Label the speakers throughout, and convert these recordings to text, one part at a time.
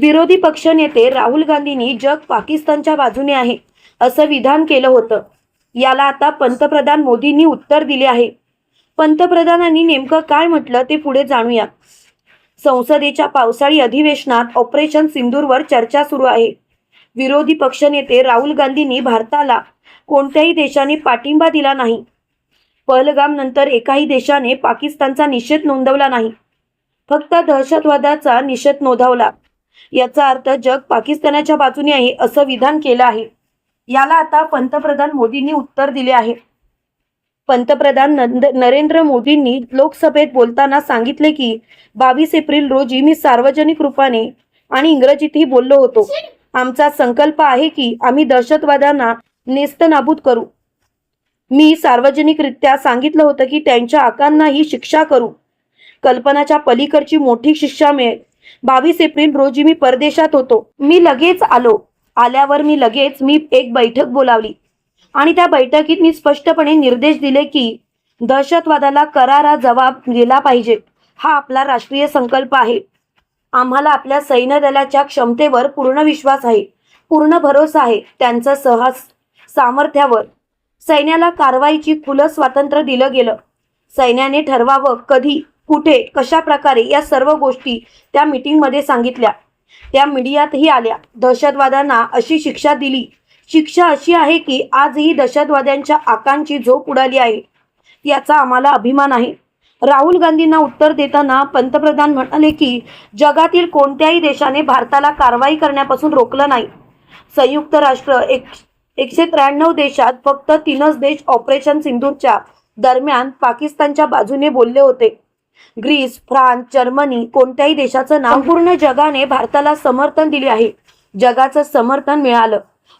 Speaker 1: विरोधी पक्षनेते राहुल गांधींनी जग पाकिस्तानच्या बाजूने आहे असं विधान केलं होतं. याला आता पंतप्रधान मोदींनी उत्तर दिले आहे. पंतप्रधानांनी नेमकं काय म्हटलं ते पुढे जाणूया संसदेच्या पावसाळी अधिवेशनात ऑपरेशन सिंदूरवर चर्चा सुरू आहे. विरोधी पक्षनेते राहुल गांधींनी भारताला कोणत्याही देशाने पाठिंबा दिला नाही. पहलगाम नंतर एकाही देशाने पाकिस्तानचा निषेध नोंदवला नाही. फक्त दहशतवादाचा निषेध नोंदवला. याचा अर्थ जग पाकिस्तानाच्या बाजूने आहे असं विधान केलं आहे. याला आता पंतप्रधान मोदींनी उत्तर दिले आहे. पंतप्रधान नंद- नरेंद्र मोदींनी लोकसभेत बोलताना सांगितले की बावीस एप्रिल रोजी मी सार्वजनिक रूपाने आणि इंग्रजीतही बोललो होतो. आमचा संकल्प आहे की आम्ही दहशतवाद्यांना नेस्तनाबूत करू. मी सार्वजनिकरित्या सांगितलं होतं की त्यांच्या आकांनाही शिक्षा करू. कल्पनाच्या पलीकडची मोठी शिक्षा मिळेल. बावीस एप्रिल रोजी मी परदेशात होतो. मी लगेच आलो. आल्यावर मी लगेच मी एक बैठक बोलावली. आणि त्या बैठकीत मी स्पष्टपणे निर्देश दिले की दहशतवादाला करारा जबाब दिला पाहिजे. हा आपला राष्ट्रीय संकल्प आहे. आम्हाला आपल्या सैन्य दलाच्या क्षमतेवर पूर्ण विश्वास आहे. पूर्ण भरोसा आहे त्यांचं सहस सामर्थ्यावर. सैन्याला कारवाईची खुलं स्वातंत्र्य दिलं गेलं. सैन्याने ठरवावं कधी? कुठे कशा प्रकारे या सर्व गोष्टी त्या मीटिंगमध्ये सांगितल्या. त्या मीडियातही आल्या. दहशतवाद्यांना अशी शिक्षा दिली. शिक्षा अशी आहे की आजही दहशतवाद्यांच्या आकांची झोप उडाली आहे. याचा आम्हाला अभिमान आहे. राहुल गांधींना उत्तर देताना पंतप्रधान म्हणाले की जगातील कोणत्याही देशाने भारताला कारवाई करण्यापासून रोखलं नाही. संयुक्त राष्ट्र एक एकशे त्र्याण्णव देशात फक्त तीनच देश ऑपरेशन सिंधूरच्या दरम्यान पाकिस्तानच्या बाजूने बोलले होते. ग्रीस फ्रान्स जर्मनी कोणत्याही देशाचं नाव पूर्ण जगाने भारताला समर्थन दिले आहे. जगाचं समर्थन मिळालं.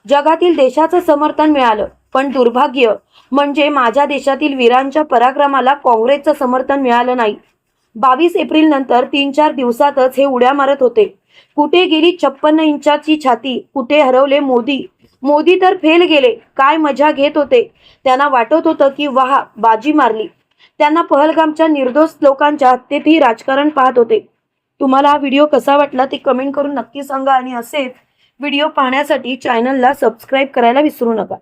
Speaker 1: जगातील देशाचं समर्थन मिळालं. पण दुर्भाग्य म्हणजे माझ्या देशातील वीरांच्या पराक्रमाला काँग्रेसचं समर्थन मिळालं नाही. बावीस एप्रिल नंतर तीन चार दिवसातच हे उड्या मारत होते. कुठे गेली छप्पन्न इंचाची छाती? कुठे हरवले मोदी? मोदी तर फेल गेले. काय मजा घेत होते? त्यांना वाटत होतं की वाह बाजी मारली. त्यांना पहलगामच्या निर्दोष लोकांच्या हत्येतही राजकारण पाहत होते. तुम्हाला हा व्हिडिओ कसा वाटला ते कमेंट करून नक्की सांगा आणि असेच व्हिडिओ पाहण्यासाठी चॅनलला सबस्क्राईब करायला विसरू नका.